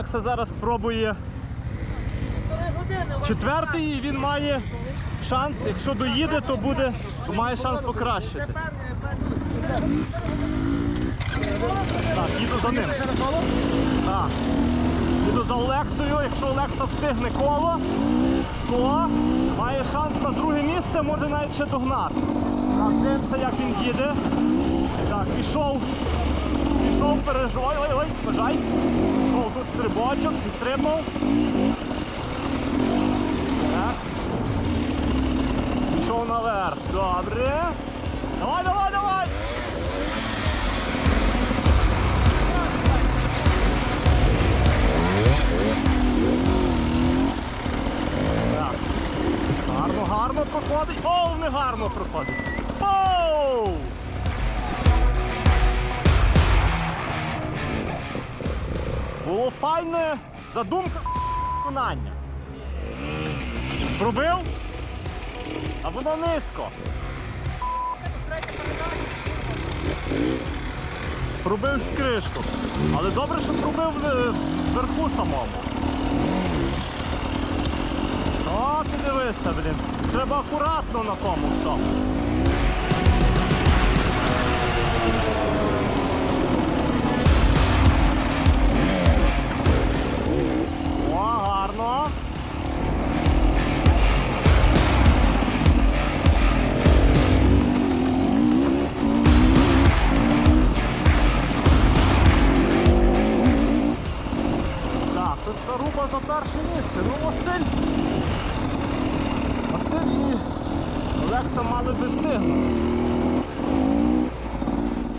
Олекса зараз пробує четвертий він має шанс. Якщо доїде, то буде, то має шанс покращити. Так, їду за ним. Так. Їду за Олексою. Якщо Олекса встигне коло, то має шанс на друге місце, може навіть ще догнати. Так, дивимося, як він їде. Так, пішов. Пішов, пережив. Ой, ой, ой, бажай. Стрибочок. Так. Пішов наверх. Добре. Давай, давай, давай! Гарно, гарно проходить. Оу, не гарно проходить. Оу! Було файне задумка виконання. Пробив? А воно низько. Пробив з кришку. Але добре, що пробив е, вверху самому. О, ти дивися, блін. Треба акуратно на тому все. Тут за перше місце. Ну, Василь. Василь і Олекса мали би.